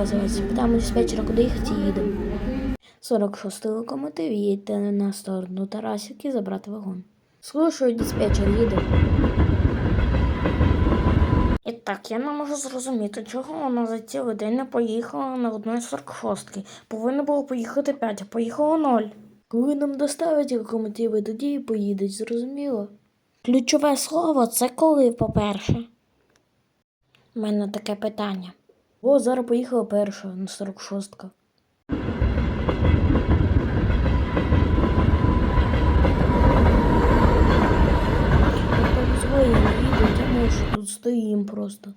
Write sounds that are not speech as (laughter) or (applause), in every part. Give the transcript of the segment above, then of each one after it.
називається. Питаємо диспетчера, куди їхати і їдемо. 46 локомотив, їдьте на сторону Тарасівки забрати вагон. Слушаю, диспетчер, їде. І так, я не можу зрозуміти, чого вона за цілий день не поїхала на одної 46 Повинна було поїхати 5, а поїхала 0. Коли нам доставять локомотиви, тоді і поїдуть, зрозуміло? Ключове слово це коли, по-перше. У мене таке питання. О, зараз поїхала перша на 46-ка. Я можу, тут стоїм просто.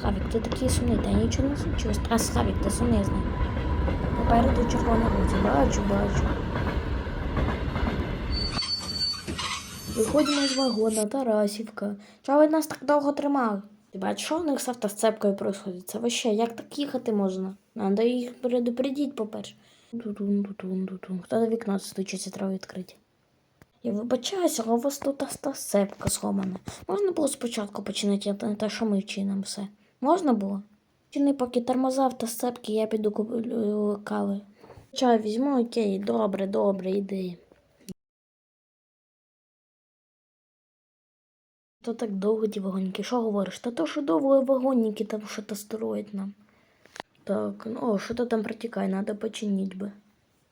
Славік, ти такий сумний, та нічого не случилось. А Славік, ти сумний знай. Попереду червона вулиця, бачу, бачу. Виходимо з вагона, Тарасівка. Чого ви нас так довго тримали? Бачиш, що у них з автосцепкою происходить? Це вообще, як так їхати можна? Надо їх предупредити, по-перше. Тутун, тутун, тутун. Хто до вікна стучиться, треба відкрити. Я вибачаюся, але у вас тут автосцепка схована. Можна було спочатку починати, а не те, що ми вчинимо все. Можна було? Чини, поки тормоза автосцепки, я піду куплю кави. Чай візьму, окей, добре, добре, іди. То так довго ті вагонники, що говориш? Та то, що довго вагонники там що-то строять нам. Так, ну, о, що-то там протікає, треба починити би.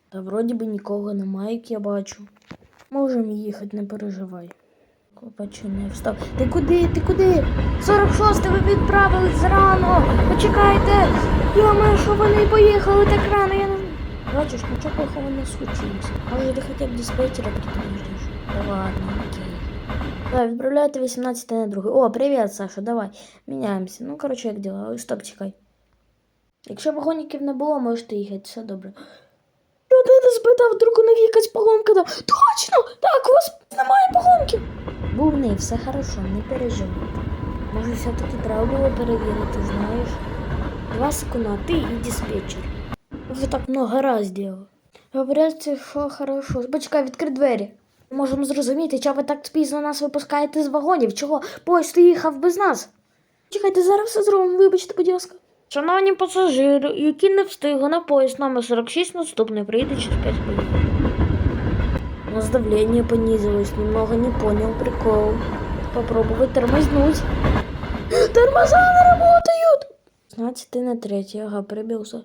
Та вроді би нікого немає, як я бачу. Можемо їхати, не переживай. Починив. Стоп. Ти куди? Ти куди? 46 ви відправились зарано. Почекайте. Йома, що вони поїхали так рано. Я не. Бачиш, нічого плохого не случилось. Може, ти хоча б диспетчера предупреждиш? Да ладно, окей. Да, відправляйте 18 на другий. О, привіт, Саша, давай. Міняємося. Ну, коротше, як діла? Стоп, чекай. Якщо вагонників не було, можете їхати, все добре. Я не спитав, вдруг у них якась поломка там. Точно! Так, у вас немає поломки. Був не, все хорошо, не переживай. Може, все-таки треба було перевірити, знаєш? Два секунди, ти і диспетчер. Ви так много раз делали. Говорять, що хорошо. Почекай, відкрий двері. Ми можемо зрозуміти, чого ви так пізно нас випускаєте з вагонів, чого поїзд їхав без нас. Чекайте, зараз все зробимо, вибачте, будь ласка. Шановні пасажири, які не встигли на поїзд номер 46 наступний, прийде через 5 хвилин. У нас давление понизилось, немного не понял прикол. Попробовать тормознуть. (gasps) Тормоза не работают! 15 на 3, ага, прибився.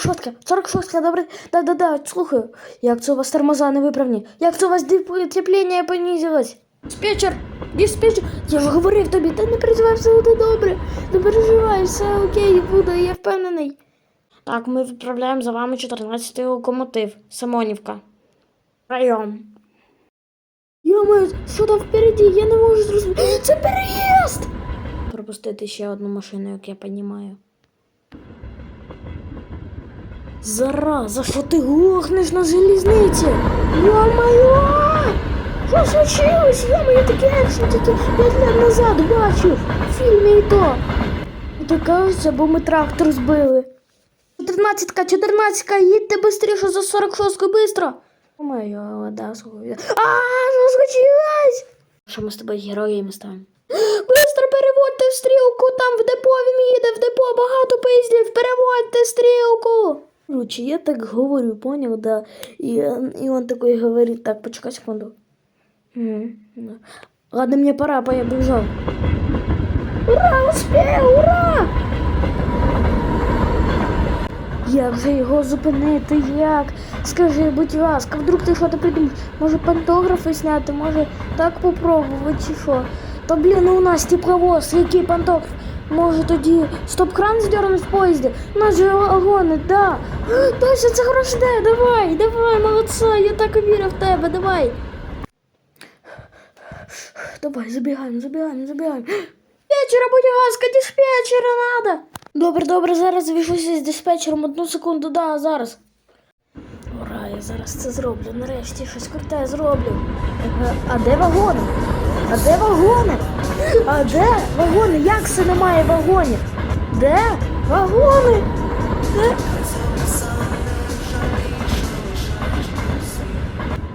46, 46, добре. Да-да-да, слухаю. Як це у вас тормоза не виправні? Як це у вас теплення понизилось? Диспетчер, диспетчер, я ж говорив тобі, та не переживай, все буде добре. Не переживай, все окей буде, я впевнений. Так, ми відправляємо за вами 14-й локомотив, Самонівка. Прийом. Йома, що там впереді? Я не можу зрозуміти. Це переїзд! Пропустити ще одну машину, як я розумію. Зараза, що ти глохнеш на залізниці? Йо-моє! Що случилось? Йо-моє, такий екшен тільки 5 років назад бачив. В фільмі і то. То кажеться, бо ми трактор збили. 14-ка, 14-ка, їдьте швидше за 46-ку, быстро. Моя вода сховує. А, що случилось? Що ми з тобою героями ставимо? (gasps) Быстро переводьте стрілку, там в депо він їде, в депо багато поїздів, переводьте стрілку. Короче, я так говорю, понял, да. И, и он такой говорит, так, почекай секунду. Да. Ладно, мне пора, по- я. Ура, успел, ура! Як же його зупинити? Як? Скажи, будь ласка, вдруг ти щось придумаєш? Може пантографи зняти, може так попробувати чи що? Та блін, ну у нас тепловоз, який пантограф? Може тоді стоп-кран здернуть в поїзді? Нас же вагони, да. Точно, це хороша ідея, давай, давай, молодця, я так і вірю в тебе, давай. Давай, забігаємо, забігаємо, забігаємо. Диспетчера, будь ласка, диспетчера надо. Добре, добре, зараз зв'яжуся з диспетчером. Одну секунду, да, зараз. Ура, я зараз це зроблю. Нарешті щось круте зроблю. Е, А де вагони? А де вагони? А де вагони? Як це немає вагонів? Де вагони? Де?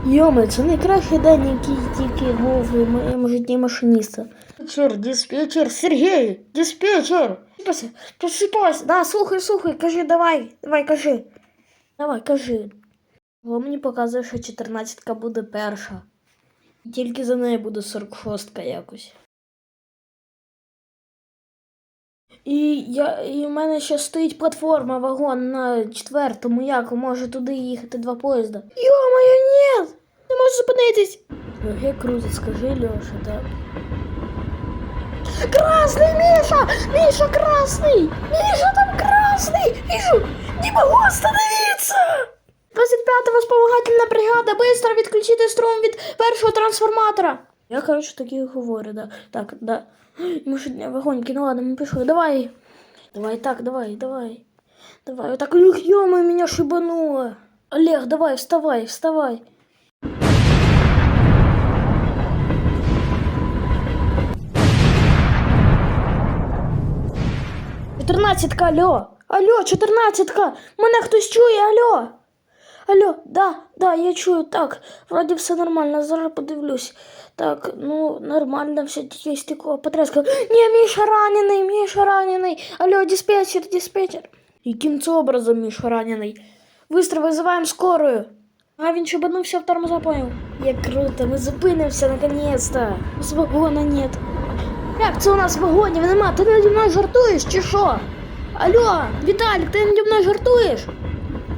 Йоми, це найкращий день, який тільки був у моєму житті машиніста. Диспетчер, диспетчер, Сергій, диспетчер! Просипайся. Да, слухай, слухай, кажи, давай, давай, кажи. Давай, кажи. Бо мені показує, що 14 буде перша. І Тільки за нею буде 46 якось. І, я, і в мене ще стоїть платформа, вагон на четвертому, як може туди їхати два поїзда. Йо-моє, ні! Не можу зупинитись! Ноги крутить, скажи, Льоша, так. Красный, Миша! Миша, красный! Миша, там красный! Вижу! Не могу остановиться! 25-та вспомогательна бригада, быстро відключити струм від першого трансформатора. Я, коротше, так і говорю, да. Так, да. Ми не вагоньки, ну ладно, ми пішли. Давай. Давай так, давай, давай. Давай, вот так, ух, ё меня шибануло. Олег, давай, вставай, вставай. Чотирнадцятка, алло. Алло, чотирнадцятка. Мене хтось чує, алло. Алло, да, да, я чую, так. Вроді все нормально, зараз подивлюсь. Так, ну, нормально, все є такого потреска. Ні, Міша ранений, Міша ранений. Алло, диспетчер, диспетчер. Яким це образом Міша ранений? Быстро визиваємо скорую. А він шибанувся в тормозопою. Як круто, ми зупинимося наконец-то. З вагона нет. Як це у нас вагонів нема? Ти наді мною жартуєш чи що? Алло, Віталік, ти наді мною жартуєш?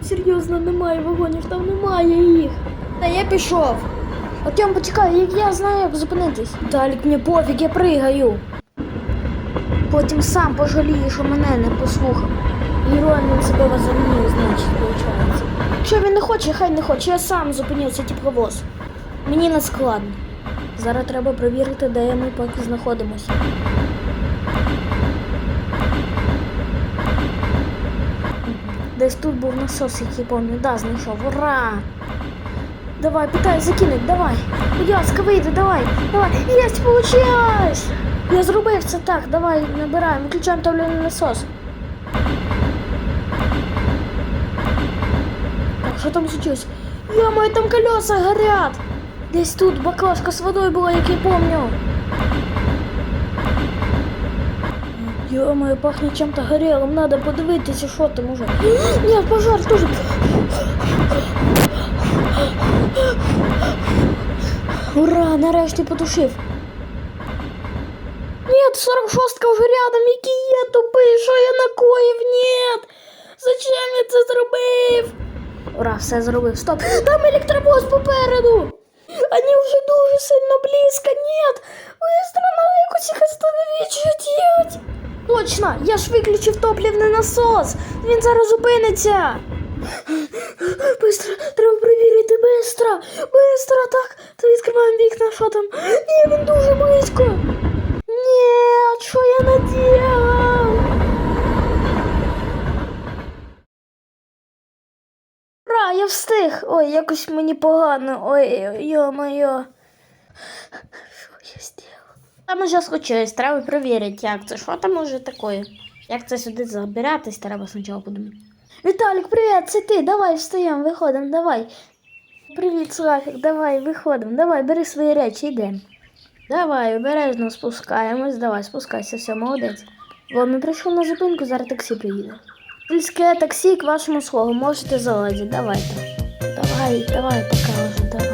Серйозно, немає вагонів, там немає їх. Та я пішов. Артем, почекай, як я знаю, як зупинитись. Віталік, мені пофіг, я пригаю. Потім сам пожаліє, що мене не послухав. Героєм він себе возомнив, значить, виходить. Якщо він не хоче, хай не хоче, я сам зупиню цей тепловоз. Мені не складно. Зараз треба перевірити, де ми поки знаходимося. Десь тут був насос, який помню. Да, знайшов. Ура! Давай, питай, закинуть, давай. Ласка, вийди, давай, давай. Єсть, получилось! Я зробив це так, давай, набираємо, виключаємо топливний насос. Так, що там случилось? Ё-моё, там колеса горят! Десь тут баклажка з водою була, як я помню. Ё-моё, пахне чем-то горелым, надо подивитися, що там уже. (gasps) Нет, пожар тоже. Ура, нарешті потушив. Нет, 46-ка вже рядом, який я тупий, що я накоїв? Нет! Зачем я це зробив? Ура, все зробив. Стоп! (gasps) Там електробус попереду! Они уже дуже сильно близко, нет! Быстро надо якось їх остановить, що делать? Точно, я ж виключив топливний насос. Він зараз зупиниться. Быстро, треба перевірити, быстро, быстро, так. То відкриваємо вікна, що там. Ні, він дуже близько. Ні, що я наделав? Ура, я встиг. Ой, якось мені погано. Ой, йо-моє. Що я зробив? Там уже случилось, треба перевірити, як це. Що там уже таке? Як це сюди забиратись, треба спочатку подумати. Віталік, привіт, це ти. Давай встаємо, виходимо, давай. Привіт, Славік, давай, виходимо, давай, бери свої речі, йдемо. Давай, обережно спускаємось, давай, спускайся, все, молодець. Бо ми прийшли на зупинку, зараз таксі приїде. Сільське таксі к вашому слугу, можете залазити, давайте. Давай, давай, вже, давай.